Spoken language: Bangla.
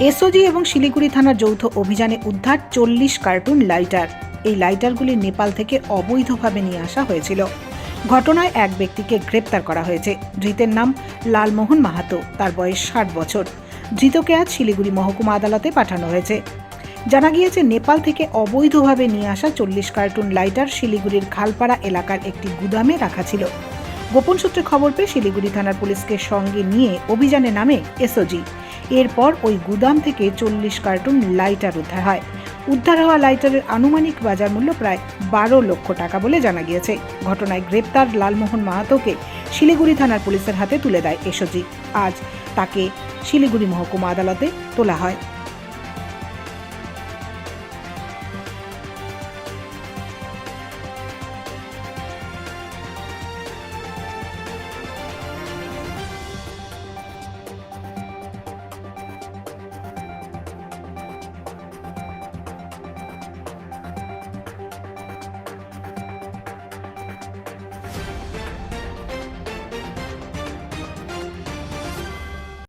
এসওজি এবং শিলিগুড়ি থানার যৌথ অভিযানে উদ্ধার চল্লিশ কার্টুন লাইটার। এই লাইটারগুলি নেপাল থেকে অবৈধভাবে নিয়ে আসা হয়েছিল। ঘটনায় এক ব্যক্তিকে গ্রেপ্তার করা হয়েছে। ধৃতের নাম লালমোহন মাহাতো। তার বয়স ষাট বছর। ধৃতকে আজ শিলিগুড়ি মহকুমা আদালতে পাঠানো হয়েছে। জানা গিয়েছে, নেপাল থেকে অবৈধভাবে নিয়ে আসা চল্লিশ কার্টুন লাইটার শিলিগুড়ির খালপাড়া এলাকার একটি গুদামে রাখা ছিল। গোপন সূত্রে খবর পেয়ে শিলিগুড়ি থানার পুলিশকে সঙ্গে নিয়ে অভিযানে নামে এসওজি। এরপর ওই গুদাম থেকে চল্লিশ কার্টুন লাইটার উদ্ধার হয়। উদ্ধার হওয়া লাইটারের আনুমানিক বাজার মূল্য প্রায় বারো লক্ষ টাকা বলে জানা গিয়েছে। ঘটনায় গ্রেপ্তার লালমোহন মাহাতোকে শিলিগুড়ি থানার পুলিশের হাতে তুলে দেয় এসজি আজ তাকে শিলিগুড়ি মহকুমা আদালতে তোলা হয়।